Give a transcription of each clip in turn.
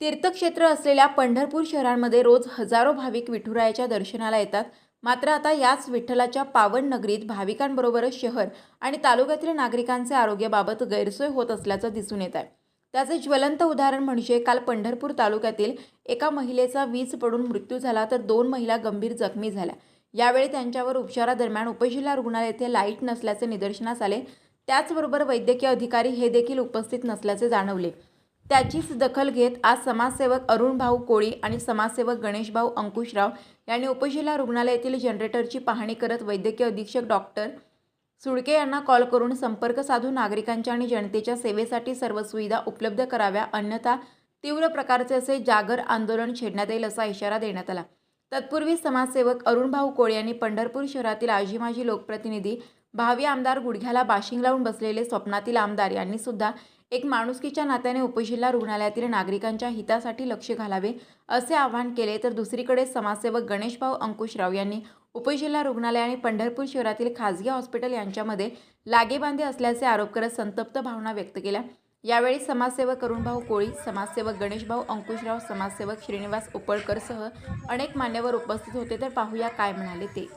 तीर्थक्षेत्र असलेल्या पंढरपूर शहरांमध्ये रोज हजारो भाविक विठुरायाच्या दर्शनाला येतात. मात्र आता याच विठ्ठलाच्या पावन नगरीत भाविकांबरोबरच शहर आणि तालुक्यातील नागरिकांचे आरोग्याबाबत गैरसोय होत असल्याचं दिसून येत आहे. त्याचे ज्वलंत उदाहरण म्हणजे काल पंढरपूर तालुक्यातील एका महिलेचा वीज पडून मृत्यू झाला तर दोन महिला गंभीर जखमी झाल्या. यावेळी त्यांच्यावर उपचारादरम्यान उपजिल्हा रुग्णालय येथे लाइट नसल्याचे निदर्शनास आले. त्याचबरोबर वैद्यकीय अधिकारी हे देखील उपस्थित नसल्याचे जाणवले. त्याचीच दखल घेत आज समाजसेवक अरुण भाऊ कोळी आणि समाजसेवक गणेशभाऊ अंकुशराव यांनी उपजिल्हा रुग्णालयातील जनरेटरची पाहणी करत वैद्यकीय अधीक्षक डॉक्टर सुडके यांना कॉल करून संपर्क साधून नागरिकांच्या आणि जनतेच्या सेवेसाठी सर्व सुविधा उपलब्ध कराव्या अन्यथा तीव्र प्रकारचे असे जागर आंदोलन छेडण्यात येईल असा इशारा देण्यात आला. तत्पूर्वी समाजसेवक अरुण भाऊ कोळे यांनी पंढरपूर शहरातील आजी माजी लोकप्रतिनिधी भावी आमदार गुडघ्याला बाशिंग लावून बसलेले स्वप्नातील आमदार यांनी सुद्धा एक माणुसकीच्या नात्याने उपजिल्हा रुग्णालयातील नागरिकांच्या हितासाठी लक्ष घालावे असे आवाहन केले. तर दुसरीकडे समाजसेवक गणेशभाऊ अंकुशराव यांनी उपजिल्हा रुग्णालय आणि पंढरपूर शहरातील खासगी हॉस्पिटल यांच्यामध्ये लागेबांधे असल्याचे आरोप करत संतप्त भावना व्यक्त केल्या. यावेळी समाजसेवक अरुणभाऊ कोळी समाजसेवक गणेशभाऊ अंकुशराव समाजसेवक श्रीनिवास उपळकरसह अनेक मान्यवर उपस्थित होते. तर पाहूया काय म्हणाले ते.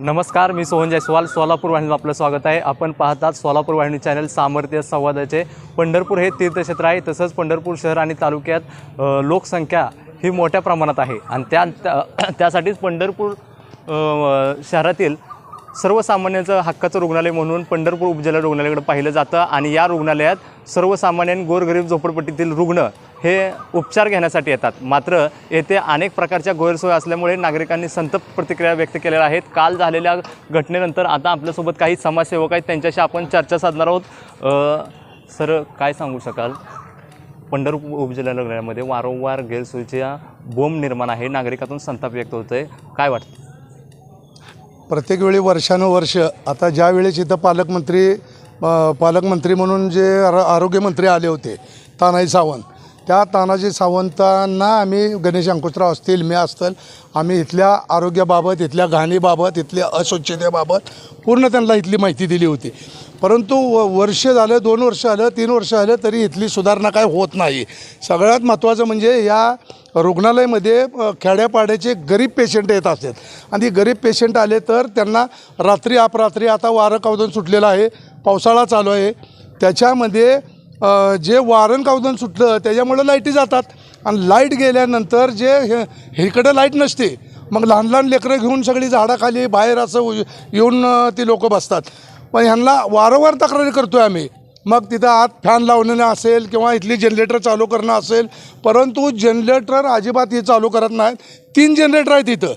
नमस्कार मी सोहन जयस्वाल सोलापूर वाहिनीला आपलं स्वागत आहे. आपण पाहतात सोलापूर वाहिनी चॅनल सामर्थ्य संवादाचे. पंढरपूर हे तीर्थक्षेत्र आहे तसंच पंढरपूर शहर आणि तालुक्यात लोकसंख्या ही मोठ्या प्रमाणात आहे. आणि त्या त्यासाठीच पंढरपूर शहरातील सर्वसामान्यांचं हक्काचं रुग्णालय म्हणून पंढरपूर उपजिल्हा रुग्णालयाकडे पाहिलं जातं. आणि या रुग्णालयात सर्वसामान्यां गोरगरीब झोपडपट्टीतील रुग्ण हे उपचार घेण्यासाठी येतात. मात्र येथे अनेक प्रकारच्या गैरसोय असल्यामुळे नागरिकांनी संतप्त प्रतिक्रिया व्यक्त केलेल्या आहेत. काल झालेल्या घटनेनंतर आता आपल्यासोबत काही समाजसेवक आहेत. त्यांच्याशी आपण चर्चा साधणार आहोत. सर काय सांगू शकाल? पंढरपूर उपजिल्हा रुग्णालयामध्ये वारंवार गैरसोयीच्या बोंब निर्माण आहे. नागरिकातून संताप व्यक्त होत आहे काय वाटतं? प्रत्येक वेळी वर्षानुवर्ष आता ज्यावेळेस इथं पालकमंत्री पालकमंत्री म्हणून जे आरोग्यमंत्री आले होते तानाई सावंत त्या तानाजी सावंतांना आम्ही गणेश अंकुशराव असतील मी असतील आम्ही इथल्या आरोग्याबाबत इथल्या घाणीबाबत इथल्या अस्वच्छतेबाबत पूर्ण त्यांना इथली माहिती दिली होती. परंतु व वर्ष झालं दोन वर्ष आलं तीन वर्ष आलं तरी इथली सुधारणा काय होत नाही. सगळ्यात महत्त्वाचं म्हणजे या रुग्णालयामध्ये खेड्यापाड्याचे गरीब पेशंट येत असतात. आणि ती गरीब पेशंट आले तर त्यांना रात्री अपरात्री आता वारं कावदून सुटलेलं आहे पावसाळा चालू आहे. त्याच्यामध्ये जे वारण कावदन सुटलं त्याच्यामुळं लाईटी जातात. आणि लाइट गेल्यानंतर जे हे इकडं लाइट नसते मग लहान लहान लेकरं घेऊन सगळी झाडाखाली बाहेर असं येऊन ती लोकं बसतात. पण ह्यांना वारंवार तक्रारी करतो आहे आम्ही. मग तिथं आत फॅन लावणं असेल किंवा इथली जनरेटर चालू करणं असेल परंतु जनरेटर अजिबात हे चालू करत नाहीत. तीन जनरेटर आहेत इथं.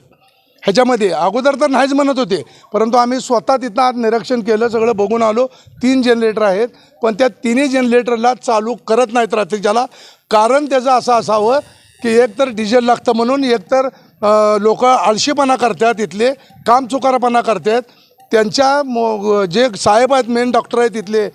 ह्याच्यामध्ये. अगोदर तर नाहीच म्हणत होते परंतु आम्ही स्वतः तिथं आत निरीक्षण केलं सगळं बघून आलो. तीन जनरेटर आहेत. पण त्या तिन्ही जनरेटरला चालू करत नाहीत रात्रीच्याला कारण त्याचं असं असावं की एक तर डिझेल लागतं म्हणून एकतर लोक आळशीपणा करतात इथले कामचुकारपणा करतात. त्यांच्या मो जे साहेब आहेत मेन डॉक्टर आहेत तिथले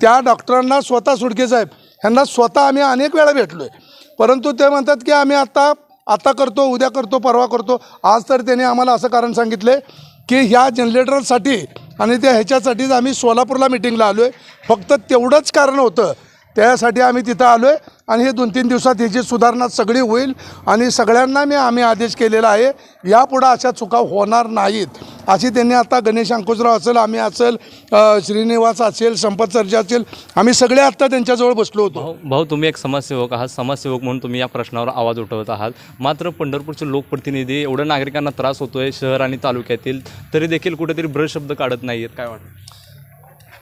त्या डॉक्टरांना स्वतः सुडके साहेब ह्यांना स्वतः आम्ही अनेक वेळा भेटलो आहे परंतु ते म्हणतात की आम्ही आत्ता आता करतो उद्या करतो परवा करतो. आज तर त्याने आम्हाला असं कारण सांगितलं आहे की ह्या जनरेटरसाठी आणि त्या ह्याच्यासाठीच आम्ही सोलापूरला मिटिंगला आलो आहे फक्त तेवढंच कारण होतं त्यासाठी आम्ही तिथं आलो आहे आणि हे दोन तीन दिवसात ह्याची सुधारणा सगळी होईल आणि सगळ्यांना मी आम्ही आदेश केलेला आहे यापुढं अशा चुका होणार नाहीत. अशी त्यांनी आता गणेश अंकुशराव असेल आम्ही असेल श्रीनिवास असेल संपत सर्जा असेल आम्ही सगळे आत्ता त्यांच्याजवळ बसलो होतो. भाऊ भाऊ तुम्ही एक समाजसेवक आहात समाजसेवक म्हणून तुम्ही या प्रश्नावर आवाज उठवत आहात. मात्र पंढरपूरचे लोकप्रतिनिधी एवढं नागरिकांना त्रास होतोय शहर आणि तालुक्यातील तरी देखील कुठेतरी ब्रश शब्द काढत नाही आहेत काय वाटतं?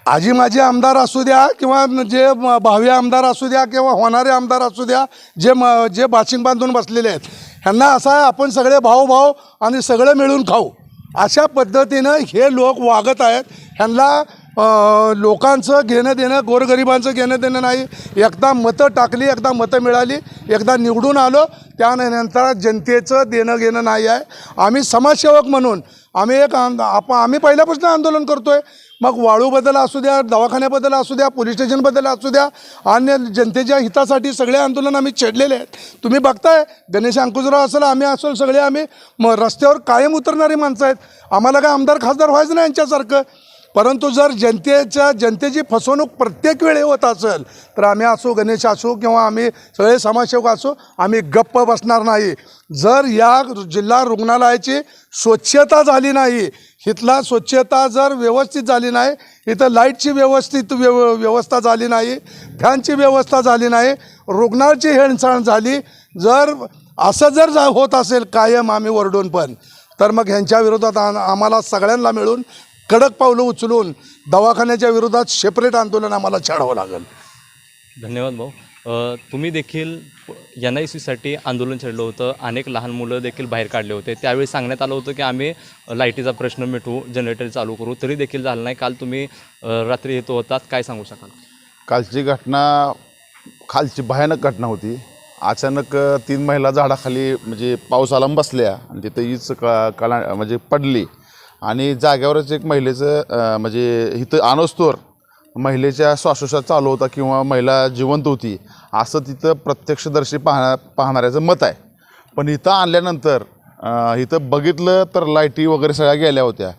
आजी माझे आमदार असू द्या किंवा जे भावी आमदार असू द्या किंवा होणारे आमदार असू द्या जे म जे बाशिंग बांधून बसलेले आहेत ह्यांना असं आहे आपण सगळे भाऊ भाऊ आणि सगळं मिळून खाऊ. अशा पद्धतीनं हे लोक वागत आहेत. ह्यांना लोकांचं घेणं देणं गोरगरिबांचं घेणं देणं नाही. एकदा मतं टाकली एकदा मतं मिळाली एकदा निवडून आलो त्यानंतर जनतेचं देणं घेणं नाही आहे. आम्ही समाजसेवक म्हणून आम्ही एक आप आम्ही पहिल्यापासून आंदोलन करतो आहे मग वाळूबद्दल असू द्या दवाखान्याबद्दल असू द्या पोलीस स्टेशनबद्दल असू द्या अन्य जनतेच्या हितासाठी सगळे आंदोलन आम्ही छेडलेले आहेत. तुम्ही बघताय गणेश अंकुशराव असेल आम्ही असेल सगळे आम्ही म रस्त्यावर कायम उतरणारी माणसं आहेत. आम्हाला काय आमदार खासदार व्हायचं नाही यांच्यासारखं. परंतु जर जनतेच्या जनतेची फसवणूक प्रत्येक वेळी होत असेल तर आम्ही असो गणेश असो किंवा आम्ही सगळे समाजसेवक असो आम्ही गप्प बसणार नाही. जर या जिल्हा रुग्णालयाची स्वच्छता झाली नाही इथला स्वच्छता जर व्यवस्थित झाली नाही इथं लाईटची व्यवस्थित व्यव व्यवस्था झाली नाही फॅनची व्यवस्था झाली नाही रुग्णाची हेळसाण झाली जर असं जर जा होत असेल कायम आम्ही ओरडून पण तर मग ह्यांच्या विरोधात आम्हाला सगळ्यांना मिळून कडक पावलं उचलून दवाखान्याच्या विरोधात सेपरेट आंदोलन आम्हाला छाडावं लागेल. धन्यवाद भाऊ. अ, तुम्ही देखील एन आय सीसाठी आंदोलन छेडलं होतं. अनेक लहान मुलं देखील बाहेर काढले होते. त्यावेळी सांगण्यात आलं होतं की आम्ही लाईटीचा प्रश्न मिटवू जनरेटर चालू करू. तरी देखील झालं नाही. काल तुम्ही अ, रात्री येतो होतात. काय सांगू शकाल? कालची घटना खालची भयानक घटना होती. अचानक अ, तीन महिला झाडाखाली म्हणजे पाऊस आला आणि बसल्या आणि तिथं हीच क कला म्हणजे पडली. आणि जाग्यावरच एक महिलेचं म्हणजे इथं आणोस्तोवर महिलेच्या श्वासोश्वास चालू होता किंवा महिला जिवंत होती असं तिथं प्रत्यक्षदर्शी पाहणार पाहणाऱ्याचं मत आहे. पण इथं आणल्यानंतर इथं बघितलं तर लाईटी वगैरे सगळ्या गेल्या होत्या.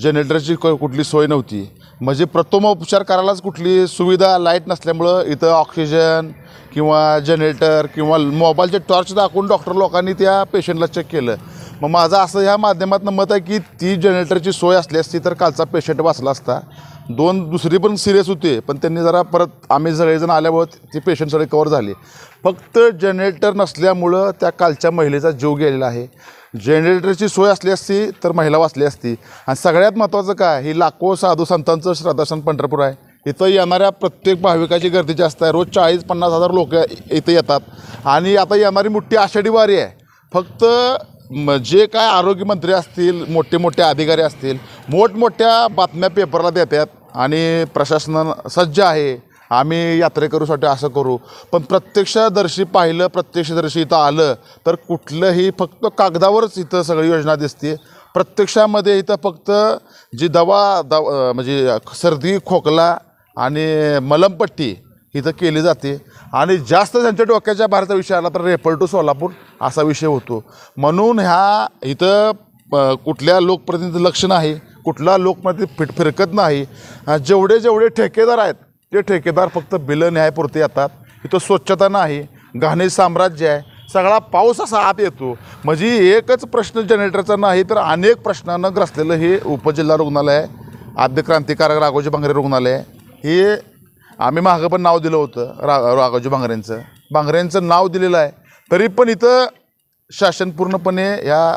जनरेटरची कुठली सोय नव्हती. म्हणजे प्रथमोपचार करायलाच कुठली सुविधा लाइट नसल्यामुळं इथं ऑक्सिजन किंवा जनरेटर किंवा मोबाईलचे टॉर्च दाखवून डॉक्टर लोकांनी त्या पेशंटला चेक केलं. मग माझं असं ह्या माध्यमातून मत आहे की ती जनरेटरची सोय असली असती तर कालचा पेशंट वाचला असता. दोन दुसरी पण सिरियस होते पण त्यांनी जरा परत आम्ही सगळेजण आल्यावर ती पेशंट सगळे कवर झाले. फक्त जनरेटर नसल्यामुळं त्या कालच्या महिलेचा जीव गेलेला आहे. जनरेटरची सोय असली असती तर महिला वाचली असती. आणि सगळ्यात महत्त्वाचं काय ही लाखो साधू संतांचं श्रद्धास्थान पंढरपूर आहे. इथं येणाऱ्या प्रत्येक भाविकाची गर्दी जास्त आहे. रोज चाळीस पन्नास हजार लोक इथं येतात. आणि आता येणारी मोठी आषाढी वारी आहे. फक्त म- जे काय आरोग्यमंत्री असतील मोठे मोठे अधिकारी असतील मोठमोठ्या बातम्या पेपरला देतात आणि प्रशासन सज्ज आहे. आम्ही यात्रेकरूसाठी असं करू. पण प्रत्यक्षदर्शी पाहिलं प्रत्यक्षदर्शी इथं आलं तर कुठलंही फक्त कागदावरच इथं सगळी योजना दिसते. प्रत्यक्षामध्ये इथं फक्त जी दवा दवा म्हणजे सर्दी खोकला आणि मलमपट्टी इथं केली जाते. आणि जास्त त्यांच्या डोक्याच्या बाहेरचा विषय आला तर रेफर टू सोलापूर असा विषय होतो. म्हणून ह्या इथं कुठल्या लोकप्रतिनिधी लक्ष नाही कुठला लोकप्रतिनिधी फिट फिरकत नाही. जेवढे जेवढे ठेकेदार आहेत ते ठेकेदार फक्त बिलं न्यायपुरते येतात. इथं स्वच्छता नाही घाणे साम्राज्य आहे सगळा पाऊस असा आत येतो. म्हणजे एकच प्रश्न जनरेटरचा नाही तर अनेक प्रश्नानं ग्रसलेलं हे उपजिल्हा रुग्णालय आहे. आद्य क्रांतिकारक राघोजी भांगरे रुग्णालय हे आम्ही मागं पण नाव दिलं होतं रा राघोजी भांगऱ्यांचं भांगऱ्यांचं नाव दिलेलं आहे. तरी पण इथं शासन पूर्णपणे ह्या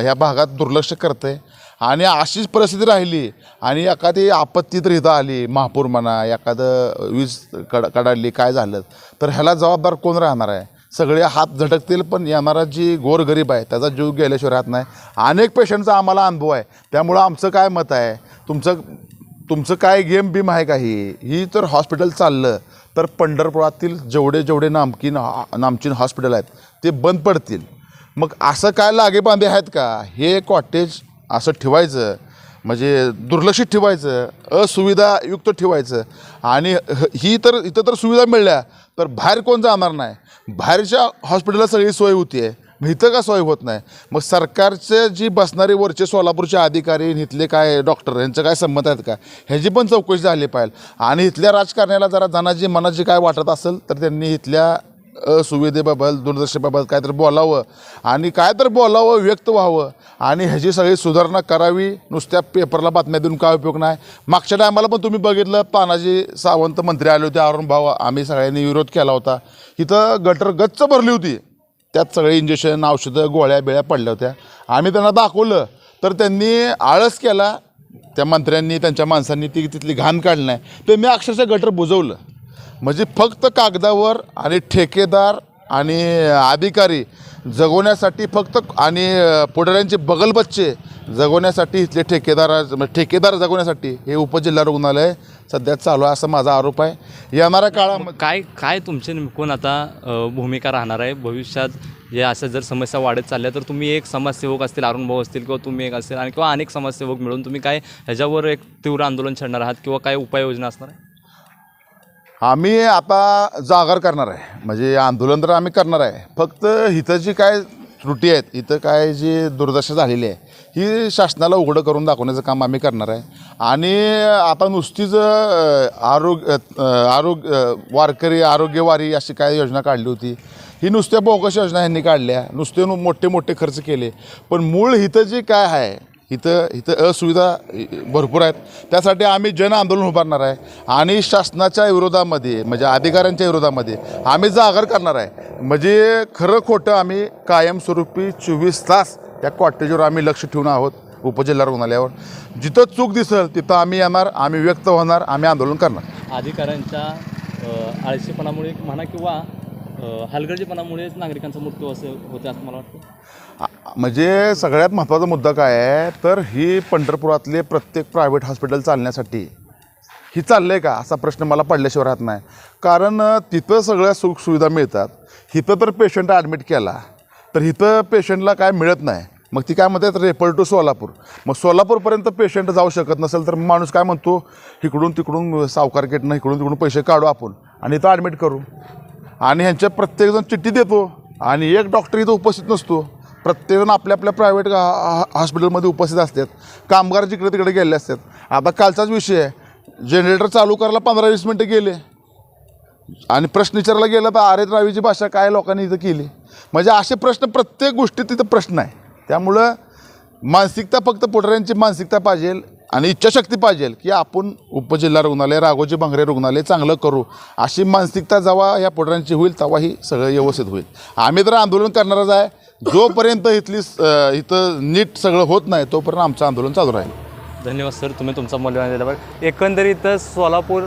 ह्या भागात दुर्लक्ष करतं आहे आणि अशीच परिस्थिती राहिली आणि एखादी आपत्ती तर इथं आली महापूर म्हणा एखादं वीज कड कडाडली काय झालं तर ह्याला जबाबदार कोण राहणार आहे? सगळे हात झटकतील पण येणारा जी गोरगरीब आहे त्याचा जीव गेल्याशिवाय राहत नाही. अनेक पेशंटचा आम्हाला अनुभव आहे. त्यामुळं आमचं काय मत आहे? तुमचं तुमचं काय गेम बीम आहे का? ही ही तर हॉस्पिटल चाललं. तर पंढरपुरातील जेवढे जेवढे नामकीन नामचीन हॉस्पिटल आहेत ते बंद पडतील. मग असं काय लागेबांधे आहेत का? हे कॉटेज असं ठेवायचं म्हणजे दुर्लक्षित ठेवायचं असुविधायुक्त ठेवायचं. आणि ह- ही तर इथं तर सुविधा मिळल्या तर बाहेर कोण जाणार नाही? बाहेरच्या हॉस्पिटलला सगळी सोय होती आहे मग इथं का सोय होत नाही? मग सरकारचे जी बसणारे वरचे सोलापूरचे अधिकारी इथले काय डॉक्टर यांचं काय संमत आहेत का? ह्याची पण चौकशी झाली पाहिजे. आणि इथल्या राजकारण्याला जरा जनाची मनाची काय वाटत असेल तर त्यांनी इथल्या असुविधेबाबत दुर्दशेबाबत काय बोलावं. आणि काय तर बोलावं व्यक्त व्हावं. आणि ह्याची सगळी सुधारणा करावी. नुसत्या पेपरला बातम्या देऊन काय उपयोग नाही. मागच्या टायमाला पण तुम्ही बघितलं तानाजी सावंत मंत्री आले होते अरुण भाऊ. आम्ही सगळ्यांनी विरोध केला होता. इथं गटर गच्च भरली होती. त्यात सगळे इंजेक्शन औषधं गोळ्या बिळ्या पडल्या होत्या. आम्ही त्यांना दाखवलं तर त्यांनी आळस केला. त्या मंत्र्यांनी त्यांच्या माणसांनी ती तिथली घाण काढली नाही. ते मी अक्षरशः गटर बुजवलं. म्हणजे फक्त कागदावर आणि ठेकेदार आणि अधिकारी जगवण्यासाठी फक्त आणि पुढाऱ्यांचे बगलबच्चे जगवण्यासाठी इथले ठेकेदार म्हणजे ठेकेदार जगवण्यासाठी हे उपजिल्हा रुग्णालय सध्या चालू आहे असा माझा आरोप आहे. येणाऱ्या काळामध्ये काय काय तुमचे नेमकून आता अ, भूमिका राहणार आहे? भविष्यात या अशा जर समस्या वाढत चालल्या तर तुम्ही एक समाजसेवक असतील अरुण भाऊ असतील किंवा तुम्ही एक असेल आणि किंवा अनेक समाजसेवक मिळून तुम्ही काय ह्याच्यावर एक तीव्र आंदोलन छेडणार आहात किंवा काय उपाययोजना असणार आहे? आम्ही आता जागर करणार आहे. म्हणजे आंदोलन तर आम्ही करणार आहे. फक्त इथं जी काय त्रुटी आहेत इथं काय जी दुर्दशा झालेली आहे ही शासनाला उघडं करून दाखवण्याचं काम आम्ही करणार आहे. आणि आता नुसतीच आरोग्य आरोग्य वारकरी आरोग्यवारी अशी काय योजना काढली होती ही नुसत्या बोगस योजना ह्यांनी काढल्या नुसते नु- मोठे मोठे खर्च केले. पण मूळ हिथं जे काय आहे इथं इथं असुविधा भरपूर आहेत. त्यासाठी आम्ही जन आंदोलन उभारणार आहे. आणि शासनाच्या विरोधामध्ये म्हणजे अधिकाऱ्यांच्या विरोधामध्ये आम्ही जागर करणार आहे. म्हणजे खरं खोटं आम्ही कायमस्वरूपी चोवीस तास त्या कॉटेजवर आम्ही लक्ष ठेवून आहोत उपजिल्हा रुग्णालयावर. जिथं चूक दिसेल तिथं आम्ही येणार आम्ही व्यक्त होणार आम्ही आंदोलन करणार. अधिकाऱ्यांच्या आळशीपणामुळे म्हणा किंवा अ, हलगर्जीपणामुळेच नागरिकांचा मृत्यू असं होते असं मला वाटतं. आ- म्हणजे सगळ्यात महत्त्वाचा मुद्दा काय आहे? तर ही पंढरपुरातले प्रत्येक प्रायव्हेट हॉस्पिटल चालण्यासाठी ही चाललं आहे का? असा प्रश्न मला पडल्याशिवाय राहत नाही. कारण अ, तिथं सगळ्या सुख सुविधा मिळतात. इथं तर पेशंट ॲडमिट केला तर इथं पेशंटला काय मिळत नाही. मग ती काय म्हणतात रेफर टू सोलापूर. मग सोलापूरपर्यंत पेशंट जाऊ शकत नसेल तर माणूस काय म्हणतो इकडून तिकडून सावकारकेटनं इकडून तिकडून पैसे काढू आपण आणि इथं ॲडमिट करू. आणि ह्यांच्या प्रत्येकजण चिठ्ठी देतो आणि एक डॉक्टर इथं उपस्थित नसतो. प्रत्येकजण आपल्या आपल्या प्रायव्हेट हॉस्पिटलमध्ये उपस्थित असतात. कामगार जिकडे तिकडे गेले असतात. आता कालचाच विषय आहे. जनरेटर चालू करायला पंधरा वीस मिनटं गेले. आणि प्रश्न विचारायला गेलं तर आरे रावीची भाषा काय लोकांनी इथं केली? म्हणजे असे प्रश्न प्रत्येक गोष्टीत तिथं प्रश्न आहे. त्यामुळं मानसिकता फक्त पुढाऱ्यांची मानसिकता पाहिजे आणि इच्छाशक्ती पाहिजे की आपण उपजिल्हा रुग्णालय राघोजी भांगरे रुग्णालय चांगलं करू. अशी मानसिकता जेव्हा या पुढाऱ्यांची होईल तेव्हा ही सगळं व्यवस्थित होईल. आम्ही तर आंदोलन करणारच आहे. जोपर्यंत इथली इथं नीट सगळं होत नाही तोपर्यंत आमचं आंदोलन चालू राहील. धन्यवाद सर तुम्ही तुमचा मूल्यवान दिल्यावर एकंदरीत सोलापूर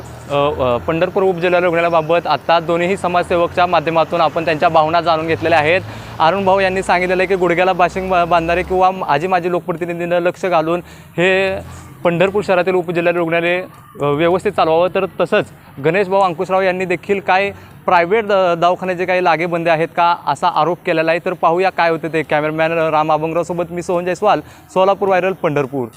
पंढरपूर उपजिल्हा रुग्णालयाबाबत आता दोन्ही समाजसेवकच्या माध्यमातून आपण त्यांच्या भावना जाणून घेतलेल्या आहेत. अरुण भाऊ यांनी सांगितलेलं आहे की गुडघ्याला बाशिंग बांधणारे किंवा आजी माजी लोकप्रतिनिधींना लक्ष घालून हे पंढरपूर शहरातील उपजिल्हा रुग्णालय व्यवस्थित चालवावं. तर तसंच गणेश भाऊ अंकुशराव यांनी देखील काय प्रायव्हेट दवाखान्याचे काही लागेबंदे आहेत का असा आरोप केलेला आहे. तर पाहूया काय होते ते. कॅमेरामॅन राम अभंगरावसोबत मी सोहन जयस्वाल सोलापूर व्हायरल पंढरपूर.